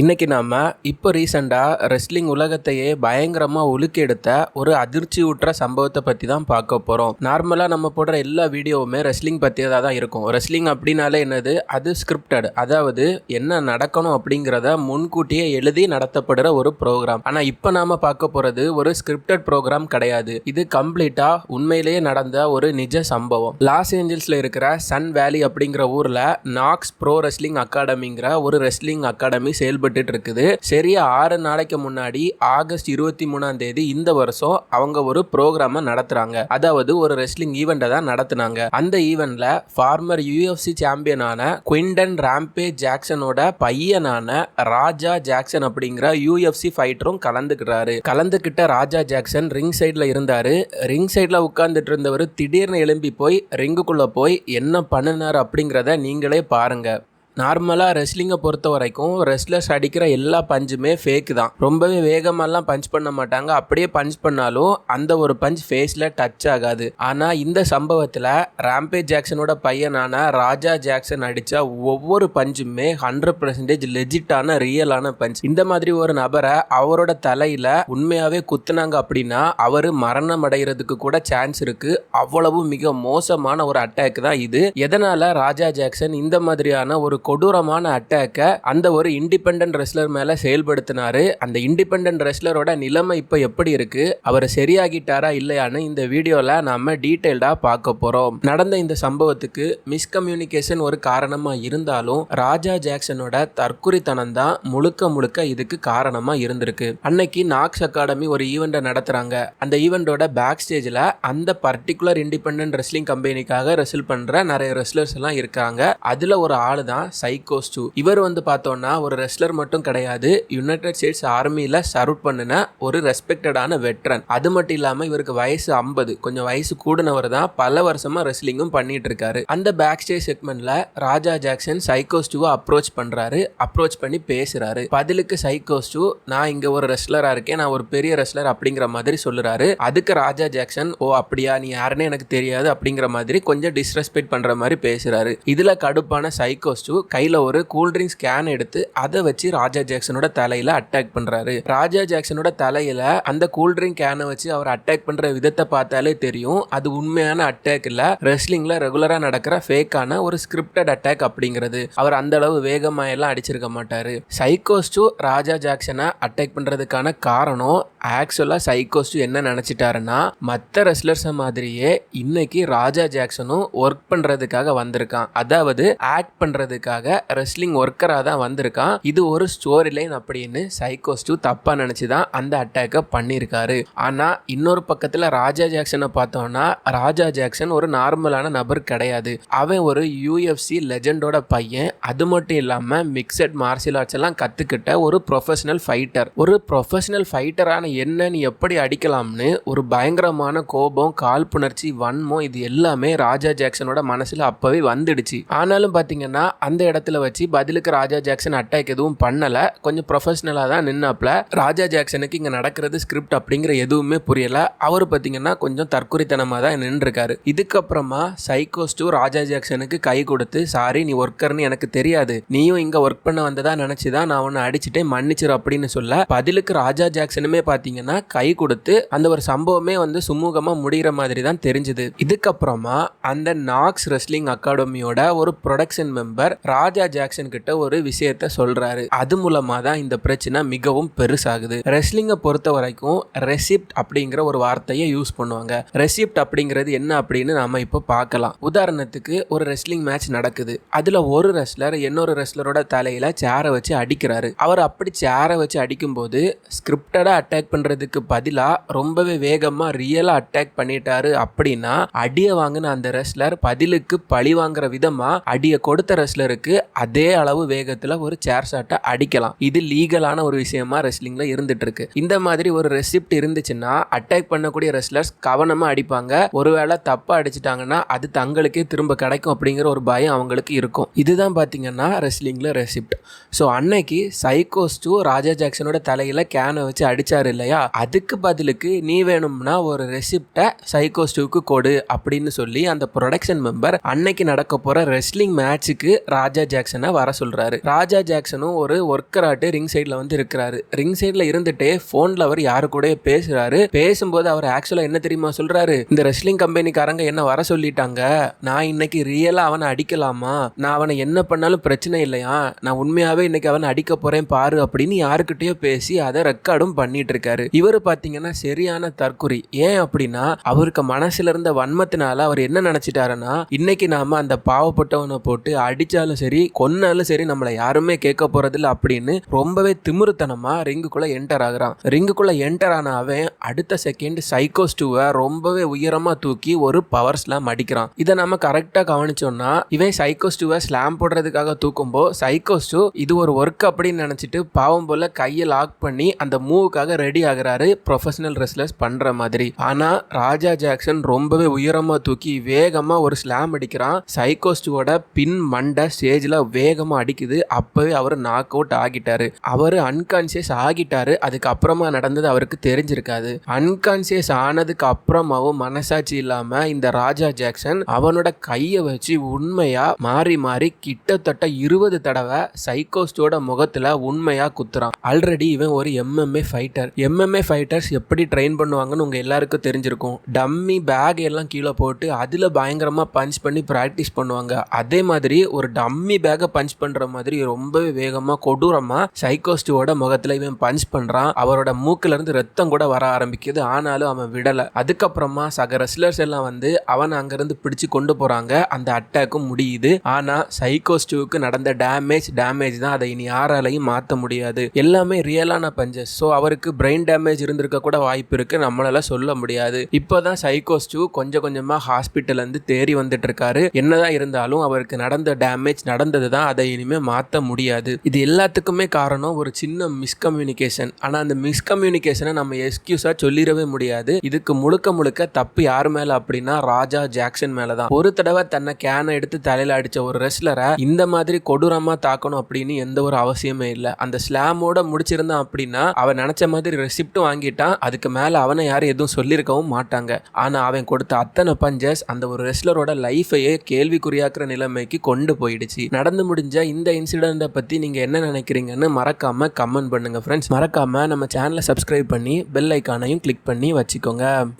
இன்றைக்கி நாம் இப்போ ரீசெண்டாக ரெஸ்லிங் உலகத்தையே பயங்கரமாக உலுக்கெடுத்த ஒரு அதிர்ச்சி ஊற்ற சம்பவத்தை பற்றி தான் பார்க்க போகிறோம் நார்மலாக நம்ம போடுற எல்லா வீடியோவுமே ரெஸ்லிங் பற்றியதாக தான் இருக்கும். ரெஸ்லிங் அப்படின்னாலே என்னது? அது ஸ்கிரிப்டட் அதாவது என்ன நடக்கணும் அப்படிங்கிறத முன்கூட்டியே எழுதி நடத்தப்படுற ஒரு ப்ரோக்ராம் ஆனால் இப்போ நாம பார்க்க போகிறது ஒரு ஸ்கிரிப்டட் ப்ரோக்ராம் கிடையாது. இது கம்ப்ளீட்டாக உண்மையிலேயே நடந்த ஒரு நிஜ சம்பவம். லாஸ் ஏஞ்சல்ஸில் இருக்கிற சன் வேலி அப்படிங்கிற ஊரில் நாக்ஸ் ப்ரோ ரெஸ்லிங் அகாடமிங்கிற ஒரு ரெஸ்லிங் அகாடமி செயல்பட்டு இருக்குது சரியா ஆறு நாளைக்கு முன்னாடி ஆகஸ்ட் இருபத்தி மூணாம் தேதி இந்த வருஷம் அவங்க ஒரு ப்ரோக்ராமை நடத்துறாங்க. அதாவது ஒரு ரெஸ்லிங் ஈவெண்ட்டை தான் நடத்துனாங்க. அந்த ஈவெண்ட்ல ஃபார்மர் யூஎஃப்சி சாம்பியனான குவிண்டன் ராம்பே ஜாக்சனோட பையனான ராஜா ஜாக்சன் அப்படிங்கிற யூஎஃப்சி ஃபைட்டரும் கலந்துக்கிறாரு. கலந்துக்கிட்ட ராஜா ஜாக்சன் ரிங் சைடில் இருந்தாரு. ரிங் சைடில் உட்கார்ந்துட்டு இருந்தவர் திடீர்னு எழும்பி போய் ரிங்குக்குள்ளே போய் என்ன பண்ணினார் அப்படிங்கிறத நீங்களே பாருங்க. நார்மலாக ரெஸ்லிங்கை பொறுத்த வரைக்கும் ரெஸ்லர்ஸ் அடிக்கிற எல்லா பஞ்சுமே ஃபேக் தான். ரொம்பவே வேகமாலாம் பஞ்ச் பண்ண மாட்டாங்க. அப்படியே பஞ்ச் பண்ணாலும் அந்த ஒரு பஞ்ச் ஃபேஸில் டச் ஆகாது. ஆனால் இந்த சம்பவத்தில் ராம்பே ஜாக்சனோட பையனான ராஜா ஜாக்சன் அடித்த ஒவ்வொரு பஞ்சுமே ஹண்ட்ரட் பர்சன்டேஜ் லெஜிட்டான ரியலான பஞ்ச் இந்த மாதிரி ஒரு நபரை அவரோட தலையில் உண்மையாகவே குத்துனாங்க அப்படின்னா அவர் மரணம் அடைகிறதுக்கு கூட சான்ஸ் இருக்குது அவ்வளவு மிக மோசமான ஒரு அட்டாக் தான் இது. எதனால் ராஜா ஜாக்சன் இந்த மாதிரியான ஒரு கொடூரமான அட்டாக்கை அந்த ஒரு இண்டிபெண்ட் ரெஸ்லர் மேலே செயல்படுத்தினாரு. அந்த இண்டிபெண்ட் ரெஸ்லரோட நிலைமை இப்போ எப்படி இருக்கு? அவர் சரியாகிட்டாரா இல்லையான்னு இந்த வீடியோவில் நாம டீட்டெயில்டாக பார்க்க போகிறோம் நடந்த இந்த சம்பவத்துக்கு மிஸ்கம்யூனிகேஷன் ஒரு காரணமாக இருந்தாலும் ராஜா ஜாக்சனோட தற்குறித்தனம் தான் முழுக்க முழுக்க இதுக்கு காரணமாக இருந்திருக்கு. அன்னைக்கு நாக்ஸ் அகாடமி ஒரு ஈவெண்ட்டை நடத்துகிறாங்க அந்த ஈவெண்டோட பேக் ஸ்டேஜில் அந்த பர்டிகுலர் இண்டிபெண்ட் ரெஸ்லிங் கம்பெனிக்காக ரெசில் பண்ணுற நிறைய ரெஸ்லர்ஸ் எல்லாம் இருக்காங்க. அதில் ஒரு ஆள் தான் சைக்கோஸ்டு இவர் வந்து பார்த்தோம்னா ஒரு ரெஸ்லர் மட்டும் கிடையாது. யுனைடெட் ஸ்டேட்ஸ் ஆர்மியில் சர்வ் பண்ணின ஒரு ரெஸ்பெக்டடான வெட்ரன் அது மட்டும் இல்லாமல் இவருக்கு வயசு ஐம்பது. கொஞ்சம் வயசு கூடினவர் தான் பல வருஷமா ரெஸ்லிங்கும் பண்ணிட்டு இருக்காரு. அந்த பேக் ஸ்டேஜ் செக்மெண்ட்ல ராஜா ஜாக்சன் சைக்கோஸ்டுவை அப்ரோச் பண்றாரு. அப்ரோச் பண்ணி பேசுறாரு. பதிலுக்கு சைக்கோஸ்டு நான் இங்க ஒரு ரெஸ்லரா இருக்கேன். நான் ஒரு பெரிய ரெஸ்லர் அப்படிங்கிற மாதிரி சொல்லுறாரு. அதுக்கு ராஜா ஜாக்சன் ஓ அப்படியா? நீ யாருன்னு எனக்கு தெரியாது அப்படிங்கிற மாதிரி கொஞ்சம் டிஸ்ரெஸ்பெக்ட் பண்ற மாதிரி பேசுறாரு. இதுல கடுப்பான சைக்கோஸ்டு கையில் ஒரு கூல்ட்ரிங்க்ஸ் கேன் எடுத்து அதை வச்சு ராஜா ஜாக்சனோட தலையில் அட்டாக் பண்ணுறாரு ராஜா ஜாக்சனோட தலையில் அந்த கூல்ட்ரிங்க் கேனை வச்சு அவர் அட்டாக் பண்ணுற விதத்தை பார்த்தாலே தெரியும். அது உண்மையான அட்டாக் இல்லை. ரெஸ்லிங்கில் ரெகுலராக நடக்கிற ஃபேக்கான ஒரு ஸ்கிரிப்டட் அட்டாக் அப்படிங்கிறது. அவர் அந்த அளவு வேகமாக எல்லாம் அடிச்சிருக்க மாட்டாரு. சைக்கோஸ்டு ராஜா ஜாக்சனை அட்டாக் பண்ணுறதுக்கான காரணம் ஆக்சுவலாக சைக்கோஸ்டு என்ன நினச்சிட்டாருன்னா மற்ற ரெஸ்லர்ஸை மாதிரியே இன்னைக்கு ராஜா ஜாக்சனும் ஒர்க் பண்ணுறதுக்காக வந்திருக்கான். அதாவது ஆக்ட் பண்ணுறதுக்காக பண்ணுறதுக்காக ரெஸ்லிங் ஒர்க்கராக தான் வந்திருக்கான். இது ஒரு ஸ்டோரி லைன் அப்படின்னு சைக்கோஸ்டு தப்பாக நினச்சி தான் அந்த அட்டாக்கை பண்ணியிருக்காரு. ஆனா இன்னொரு பக்கத்துல ராஜா ஜாக்சனை பார்த்தோம்னா ராஜா ஜாக்சன் ஒரு நார்மலான நபர் கிடையாது. அவன் ஒரு யூஎஃப்சி லெஜண்டோட பையன். அது மட்டும் இல்லாமல் மிக்சட் மார்ஷியல் ஆர்ட்ஸ் எல்லாம் கத்துக்கிட்ட ஒரு ப்ரொஃபஷனல் ஃபைட்டர் ஒரு ப்ரொஃபஷனல் ஃபைட்டரான என்ன நீ எப்படி அடிக்கலாம்னு ஒரு பயங்கரமான கோபம் காழ்ப்புணர்ச்சி வன்மம் இது எல்லாமே ராஜா ஜாக்சனோட மனசுல அப்போவே வந்துடுச்சு. ஆனாலும் பாத்தீங்கன்னா அந்த இடத்துல வச்சு பதிலுக்கு ராஜா ஜாக்சன் அட்டாக் எதுவும் பண்ணலை. கொஞ்சம் ப்ரொஃபஷனலாக தான் நின்னாப்ல. ராஜா ஜாக்சனுக்கு இங்கே நடக்கிறது ஸ்கிரிப்ட் அப்படிங்கிற எதுவுமே புரியலை. அவர் பார்த்தீங்கன்னா கொஞ்சம் தற்கொலைத்தனமாக தான் நின்றுருக்காரு. இதுக்கப்புறமா சைக்கோஸ்டு ராஜா ஜாக்சனுக்கு கை கொடுத்து சாரி நீ ஒர்க்கர்னு எனக்கு தெரியாது. நீயும் இங்கே ஒர்க் பண்ண வந்ததா நினைச்சுதான் நான் உன்னை அடிச்சுட்டே மன்னிச்சிரு அப்படின்னு சொல்ல பதிலுக்கு ராஜா ஜாக்சனுமே பார்த்தீங்கன்னா கை கொடுத்து அந்த ஒரு சம்பவமே வந்து சுமூகமாக முடிகிற மாதிரி தான் தெரிஞ்சுது. இதுக்கப்புறமா அந்த நாக்ஸ் ரெஸ்லிங் அகாடமியோட ஒரு ப்ரொடக்ஷன் மெம்பர் ராஜா ஜாக்சன் கிட்ட ஒரு விஷயத்த சொல்றாரு. அது மூலமா தான் இந்த பிரச்சனை மிகவும் பெருசாகுது. ரெஸ்லிங்கை பொறுத்த வரைக்கும் ரெசிப்ட் அப்படிங்கிற ஒரு வார்த்தையை யூஸ் பண்ணுவாங்க. ரெசிப்ட் அப்படிங்கிறது என்ன அப்படின்னு நாம இப்போ பார்க்கலாம். உதாரணத்துக்கு ஒரு ரெஸ்லிங் மேட்ச் நடக்குது. அதுல ஒரு ரெஸ்லர் இன்னொரு ரெஸ்லரோட தலையில சேரை வச்சு அடிக்கிறாரு. அவர் அப்படி சேரை வச்சு அடிக்கும் போது ஸ்கிரிப்டடா அட்டாக் பண்றதுக்கு பதிலா ரொம்பவே வேகமா ரியலா அட்டாக் பண்ணிட்டாரு அப்படின்னா அடியை வாங்கின அந்த ரெஸ்லர் பதிலுக்கு பழி வாங்குற விதமா அடியை கொடுத்த ரெஸ்லருக்கு அதே அளவு வேகத்துல ஒரு சேர் ஷாட்டை அடிக்கலாம். இது லீகலான ஒரு விஷயமா ரெஸ்லிங்ல இருந்துட்டு இருக்கு. இந்த மாதிரி ஒரு ரெசிப்ட் இருந்துச்சுன்னா அட்டாக் பண்ணக்கூடிய ரெஸ்லர்ஸ் கவனமா அடிப்பாங்க. ஒருவேளை தப்பா அடிச்சிட்டாங்கன்னா அது தங்களுக்கே திரும்ப கிடைக்கும் அப்படிங்கிற ஒரு பயம் அவங்களுக்கு இருக்கும். இதுதான் பாத்தீங்கன்னா ரெஸ்லிங்ல ரெசிப்ட் ஸோ அன்னைக்கு சைக்கோஸ்டு ராஜா ஜாக்சனோட தலையில கேனை வச்சு அடிச்சாரு இல்லையா? அதுக்கு பதிலுக்கு நீ வேணும்னா ஒரு ரெசிப்டை சைக்கோஸ்டுவுக்கு கொடு அப்படின்னு சொல்லி அந்த ப்ரொடக்ஷன் மெம்பர் அன்னைக்கு நடக்க போற ரெஸ்லிங் மேட்சுக்கு ராஜா ஜாக்சனை வர சொல்கிறாரு ராஜா ஜாக்சனும் ஒரு ஒர்க்கர் ஆட்டு ரிங் சைடில் வந்து இருக்கிறாரு. ரிங் சைடில் இருந்துட்டே ஃபோனில் அவர் யாரு கூட பேசுகிறாரு பேசும்போது அவர் ஆக்சுவலாக என்ன தெரியுமா சொல்கிறாரு இந்த ரெஸ்லிங் கம்பெனிக்காரங்க என்ன வர சொல்லிட்டாங்க? நான் இன்னைக்கு ரியலாக அவனை அடிக்கலாமா? நான் அவனை என்ன பண்ணாலும் பிரச்சனை இல்லையா? நான் உண்மையாகவே இன்னைக்கு அவனை அடிக்க போகிறேன் பாரு அப்படின்னு யாருக்கிட்டேயோ பேசி அதை ரெக்கார்டும் பண்ணிட்டு இருக்காரு. இவர் பார்த்தீங்கன்னா சரியான தற்குறி ஏன் அப்படின்னா அவருக்கு மனசுல இருந்த வன்மத்தினால அவர் என்ன நினைச்சிட்டாருன்னா இன்னைக்கு நாம அந்த பாவப்பட்டவனை போட்டு அடிச்சாலும் சரி கொன்னாலும் சரி நம்மளை யாருமே கேட்க போகிறதில்ல அப்படின்னு ரொம்பவே திமிருத்தனமா ரிங்குக்குள்ள என்டர் ஆகுறான். ரிங்குக்குள்ள என்டர் ஆன அவன் அடுத்த செகண்ட் சைக்கோ ஸ்டூவை ரொம்பவே உயரமா தூக்கி ஒரு பவர் ஸ்லாம் அடிக்கிறான். இதை நம்ம கரெக்டா கவனிச்சோம்னா இவன் சைக்கோ ஸ்டூவை ஸ்லாம் போடுறதுக்காக தூக்கும்போது சைக்கோ ஸ்டூ இது ஒரு ஒர்க் அப்படின்னு நினைச்சிட்டு பாவம் போல கையை லாக் பண்ணி அந்த மூவுக்காக ரெடி ஆகுறாரு ப்ரொஃபஷனல் ரெஸ்லர்ஸ் பண்ற மாதிரி. ஆனா ராஜா ஜாக்சன் ரொம்பவே உயரமா தூக்கி வேகமா ஒரு ஸ்லாம் அடிக்கிறான். சைக்கோ ஸ்டூவோட பின் மண்டை ஸ்டேஜில் வேகமாக அடிக்குது. அப்போவே அவர் நாக் அவுட் ஆகிட்டார். அவர் அன்கான்சியஸ் ஆகிட்டாரு. அதுக்கப்புறமா நடந்தது அவருக்கு தெரிஞ்சிருக்காது. அன்கான்சியஸ் ஆனதுக்கு அப்புறமாவும் மனசாட்சி இல்லாமல் இந்த ராஜா ஜாக்சன் அவனோட கையை வச்சு உண்மையாக மாறி மாறி கிட்டத்தட்ட இருபது தடவை சைக்கோஸ்டோட முகத்தில் உண்மையாக குத்துறான். ஆல்ரெடி இவன் ஒரு எம்எம்ஏ ஃபைட்டர் எம்எம்ஏ ஃபைட்டர்ஸ் எப்படி ட்ரெயின் பண்ணுவாங்கன்னு உங்கள் எல்லாருக்கும் தெரிஞ்சிருக்கும். டம்மி பேக் எல்லாம் கீழே போட்டு அதில் பயங்கரமாக பஞ்ச் பண்ணி ப்ராக்டிஸ் பண்ணுவாங்க. அதே மாதிரி ஒரு டம் கம்மி பேக்கை பஞ்ச் பண்ற மாதிரி ரொம்பவே வேகமா கொடூரமா சைக்கோஸ்டுவோட முகத்துல இவன் பஞ்ச் பண்றான். அவரோட மூக்குல இருந்து ரத்தம் கூட வர ஆரம்பிக்குது. ஆனாலும் அவன் விடல. அதுக்கப்புறமா சக ரெஸ்லர்ஸ் எல்லாம் வந்து அவன் அங்கிருந்து பிடிச்சு கொண்டு போறாங்க. அந்த அட்டாக்கும் முடியுது. ஆனா சைக்கோஸ்டுவுக்கு நடந்த டேமேஜ் டேமேஜ் தான் அதை இனி யாராலையும் மாற்ற முடியாது. எல்லாமே ரியலான பஞ்சஸ் ஸோ அவருக்கு பிரெயின் டேமேஜ் இருந்திருக்க கூட வாய்ப்பு இருக்கு. நம்மளால சொல்ல முடியாது. இப்போதான் சைக்கோஸ்டு கொஞ்சம் கொஞ்சமா ஹாஸ்பிட்டல் இருந்து தேறி வந்துட்டு இருக்காரு. என்னதான் இருந்தாலும் அவருக்கு நடந்த டேமேஜ் நடந்தது தான் அதை இனிமேல் மாற்ற முடியாது. இது எல்லாத்துக்குமே காரணம் ஒரு சின்ன மிஸ்கம்யூனிகேஷன் ஆனால் அந்த மிஸ்கம்யூனிகேஷனை நம்ம எக்ஸ்கியூஸாக சொல்லிடவே முடியாது. இதுக்கு முழுக்க முழுக்க தப்பு யார் மேலே அப்படின்னா ராஜா ஜாக்சன் மேலே தான் ஒரு தடவை தன்னை கேனை எடுத்து தலையில் அடித்த ஒரு ரெஸ்லரை இந்த மாதிரி கொடூரமாக தாக்கணும் அப்படின்னு எந்த ஒரு அவசியமே இல்லை. அந்த ஸ்லாமோட முடிச்சிருந்தான் அப்படின்னா அவன் நினச்ச மாதிரி ரெசிப்டும் வாங்கிட்டான். அதுக்கு மேலே அவனை யாரும் எதுவும் சொல்லியிருக்கவும் மாட்டாங்க. ஆனால் அவன் கொடுத்த அத்தனை பஞ்சஸ் அந்த ஒரு ரெஸ்லரோட லைஃபையே கேள்விக்குறியாக்குற நிலைமைக்கு கொண்டு போயிடுச்சு. நடந்து முடிஞ்ச இந்த இன்சிடென்ட்டை பற்றி நீங்கள் என்ன நினைக்கிறீங்கன்னு மறக்காம கமெண்ட் பண்ணுங்கள் ஃப்ரெண்ட்ஸ் மறக்காம நம்ம சேனலை சப்ஸ்கிரைப் பண்ணி பெல் ஐக்கானையும் கிளிக் பண்ணி வச்சுக்கோங்க.